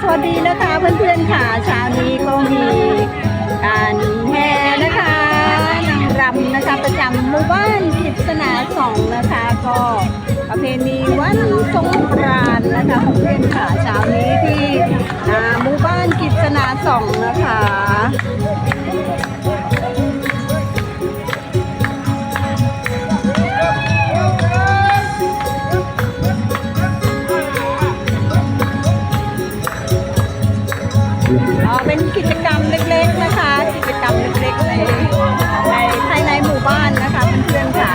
สวัสดีนะคะเพื่อนๆค่ะเช้านี้ก็มีการแห่นะคะนางรำนะคะประจำหมู่บ้านกิษณาสองนะคะก็ประเพณีวันสงกรานต์นะคะเพื่อนๆค่ะเช้านี้ที่หมู่บ้านกิษณาสองนะคะ อ๋อเป็นกิจกรรมเล็กๆนะคะ กิจกรรมเล็กๆในในภายในหมู่บ้านนะคะเพื่อนๆค่ะ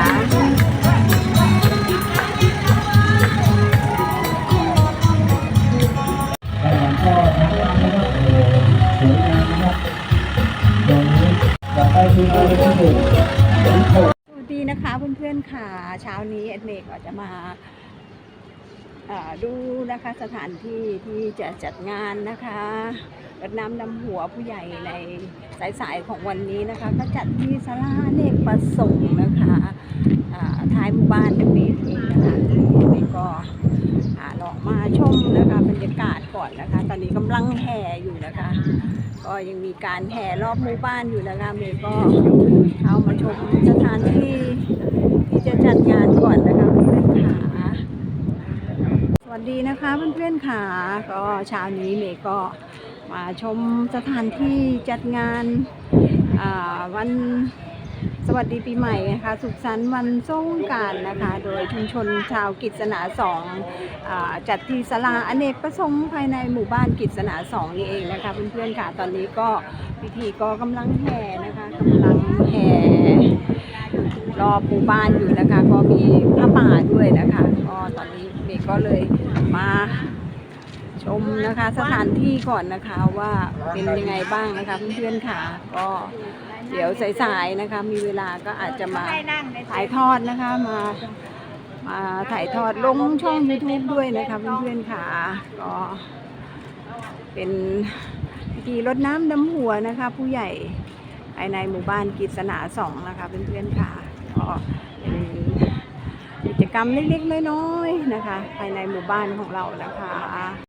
ทาสวัสดีนะคะเพื่อนๆค่ะ เช้านี้เอ็ดเมย์ก็จะมา ดูนะคะสถานที่ที่จะจัดงานนะคะรดน้ำดำหัวผู้ใหญ่ในสายๆของวันนี้นะคะ ก็จัดที่ศาลาเนกประสงค์นะคะท้ายหมู่บ้านตรงนี้เองนะคะเอ็ดเมย์ก็ลองมาชมนะคะบรรยากาศก่อนนะคะ ตอนนี้กำลังแห่อยู่นะคะ ก็ยังมีการแห่รอบหมู่บ้านอยู่นะคะเมย์ก็เอามาชมสถานที่ที่จะจัดงานก่อนนะคะเพื่อนๆค่ะสวัส ดีนะคะเพื่อนๆค่ะก็เช้านี้เมย์ก็มาชมสถานที่จัดงานาวันสวัสดีปีใหม่นะคะ สุขสันต์วันสงการนะคะ โดยชุมชนชาวกิจสนาสองอจัดที่ศาลาอเนกประสงค์ภายในหมู่บ้านกิจสนาสองนี่เองนะคะเพื่อนๆค่ะตอนนี้ก็พิธีก็กำลังแห่นะคะกำลังแห่รอบหมู่บ้านอยู่นะคะ ก็มีผ้าป่าด้วยนะคะก็ตอนนี้ ด็กก็เลยมาชมนะคะสถานที่ก่อนนะคะว่าเป็นยังไงบ้างนะคะเพื่อนๆค่ะก็เดี๋ยวสายๆนะคะ มีเวลาก็อาจจะมาถ่ายทอดนะคะมามาถ่ายทอดลงช่อง YouTube ด้วยนะคะเพื่อนๆค่ะก็เป็นพิธีรดน้ำดำหัวนะคะ ผู้ใหญ่ภายในหมู่บ้านกิษณาสองนะคะเพื่อนๆค่ะก็เป็น กิจกรรมเล็กๆน้อยๆนะคะ ภายในหมู่บ้านของเรานะคะ